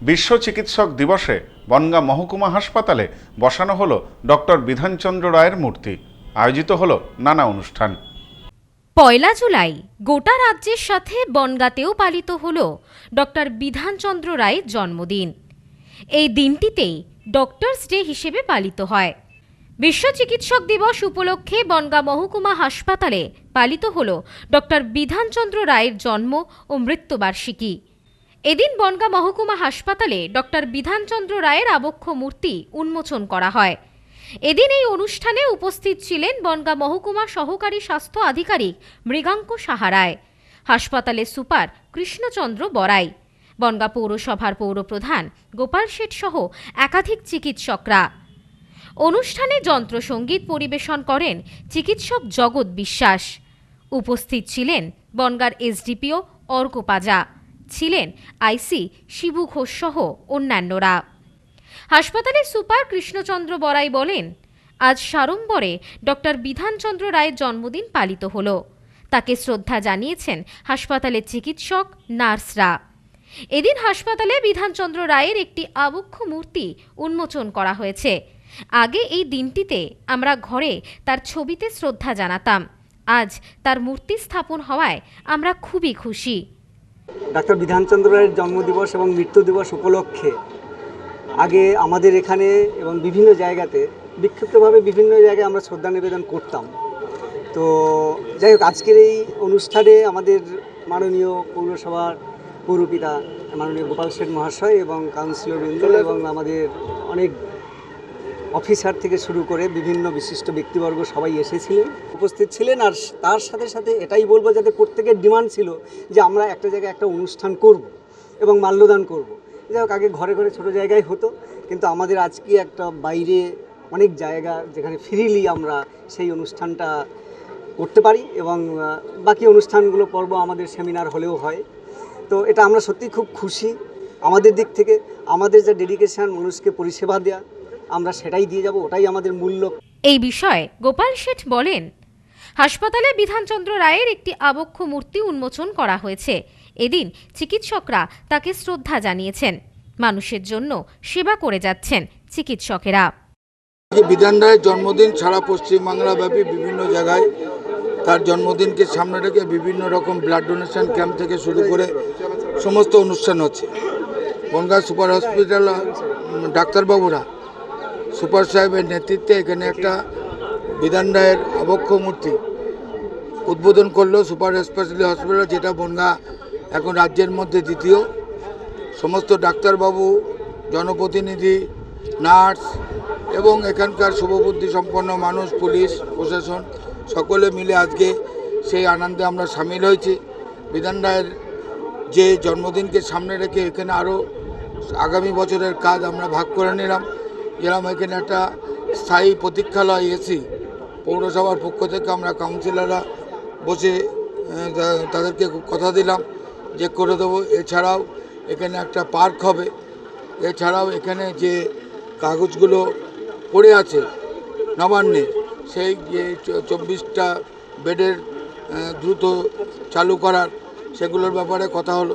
বিশ্ব চিকিৎসক দিবসে বনগাঁ মহকুমা হাসপাতালে বসানো হলো ডক্টর বিধানচন্দ্র রায়ের মূর্তি। আয়োজিত হলো নানা অনুষ্ঠান। পয়লা জুলাই গোটা রাজ্যের সাথে বনগাঁতেও পালিত হল ডক্টর বিধানচন্দ্র রায়ের জন্মদিন। এই দিনটিতেই ডক্টরস ডে হিসেবে পালিত হয়। বিশ্ব চিকিৎসক দিবস উপলক্ষে বনগাঁ মহকুমা হাসপাতালে পালিত হল ডক্টর বিধানচন্দ্র রায়ের জন্ম ও মৃত্যুবার্ষিকী। এদিন বনগাঁ মহকুমা হাসপাতালে ডক্টর বিধানচন্দ্র রায়ের আবক্ষ মূর্তি উন্মোচন করা হয়। এদিন এই অনুষ্ঠানে উপস্থিত ছিলেন বনগাঁ মহকুমা সহকারী স্বাস্থ্য আধিকারিক মৃগাঙ্ক সাহারায় হাসপাতালের সুপার কৃষ্ণচন্দ্র বড়াই, বনগাঁ পৌরসভার পৌরপ্রধান গোপাল শেঠ সহ একাধিক চিকিৎসকরা। অনুষ্ঠানে যন্ত্রসঙ্গীত পরিবেশন করেন চিকিৎসক জগৎ বিশ্বাস। উপস্থিত ছিলেন বনগার এসডিপিও অর্ক পাজা। ছিলেন আইসি শিবু ঘোষ সহ অন্যান্যরা। হাসপাতালের সুপার কৃষ্ণচন্দ্র বড়াই বলেন, আজ সাড়ম্বরে ডক্টর বিধানচন্দ্র রায়ের জন্মদিন পালিত হল। তাকে শ্রদ্ধা জানিয়েছেন হাসপাতালের চিকিৎসক, নার্সরা। এদিন হাসপাতালে বিধানচন্দ্র রায়ের একটি আবক্ষ মূর্তি উন্মোচন করা হয়েছে। আগে এই দিনটিতে আমরা ঘরে তার ছবিতে শ্রদ্ধা জানাতাম। আজ তার মূর্তি স্থাপন হওয়ায় আমরা খুবই খুশি। ডাক্তার বিধানচন্দ্র রায়ের জন্মদিবস এবং মৃত্যু দিবস উপলক্ষে আগে আমাদের এখানে এবং বিভিন্ন জায়গাতে বিক্ষিপ্তভাবে বিভিন্ন জায়গায় আমরা শ্রদ্ধা নিবেদন করতাম। তো যাই হোক আজকের এই অনুষ্ঠানে আমাদের মাননীয় পৌরসভার পৌরপিতা মাননীয় গোপাল শেঠ মহাশয় এবং কাউন্সিলর বৃন্দ এবং আমাদের অনেক অফিসার থেকে শুরু করে বিভিন্ন বিশিষ্ট ব্যক্তিবর্গ সবাই এসেছিলেন, উপস্থিত ছিলেন আর তার সাথে সাথে এটাই বলব যাতে প্রত্যেকের ডিমান্ড ছিল যে আমরা একটা জায়গায় একটা অনুষ্ঠান করব এবং মাল্যদান করব। যাই হোক, আগে ঘরে ঘরে ছোটো জায়গায় হতো, কিন্তু আমাদের আজকে একটা বাইরে অনেক জায়গা যেখানে ফ্রিলি আমরা সেই অনুষ্ঠানটা করতে পারি এবং বাকি অনুষ্ঠানগুলো পর্ব আমাদের সেমিনার হলেও হয়। তো এটা আমরা সত্যি খুব খুশি। আমাদের দিক থেকে আমাদের যা ডেডিকেশান মানুষকে পরিষেবা দেওয়া আমরা সেটাই দিয়ে যাব ওটাই আমাদের মূল্য এই বিষয়ে গোপাল শেঠ বলেন হাসপাতালে বিধানচন্দ্র রায়ের একটি আবক্ষ মূর্তি উন্মোচন করা হয়েছে। এদিন চিকিৎসকরা তাকে শ্রদ্ধা জানিয়েছেন। মানুষের জন্য সেবা করে যাচ্ছেন চিকিৎসকেরা। বিধান রায়ের জন্মদিন সারা পশ্চিমবাংলা ব্যাপী বিভিন্ন জায়গায়। তার জন্মদিনকে সামনে রেখে বিভিন্ন রকম ব্লাড ডোনেশন ক্যাম্প থেকে শুরু করে সমস্ত অনুষ্ঠান হচ্ছে। বনগাঁ সুপার হসপিটাল ডাক্তারবাবুরা সুপার সাহেবের নেতৃত্বে এখানে একটা বিধান রায়ের আবক্ষ মূর্তি উদ্বোধন করল সুপার স্পেশালি হসপিটাল, যেটা বনগাঁ এখন রাজ্যের মধ্যে দ্বিতীয়। সমস্ত ডাক্তারবাবু, জনপ্রতিনিধি, নার্স এবং এখানকার শুভবুদ্ধি সম্পন্ন মানুষ, পুলিশ, প্রশাসন, সকলে মিলে আজকে সেই আনন্দে আমরা সামিল হয়েছি। বিধান রায়ের যে জন্মদিনকে সামনে রেখে এখানে আরও আগামী বছরের কাজ আমরা ভাগ করে নিলাম। যেরকম এখানে একটা স্থায়ী প্রতীক্ষালয় এসি পৌরসভার পক্ষ থেকে আমরা কাউন্সিলররা বসে তাদেরকে কথা দিলাম যে করে দেবো। এছাড়াও এখানে একটা পার্ক হবে। এছাড়াও এখানে যে কাগজগুলো পড়ে আছে নবান্নে, সেই যে চব্বিশটা বেডের দ্রুত চালু করার, সেগুলোর ব্যাপারে কথা হলো।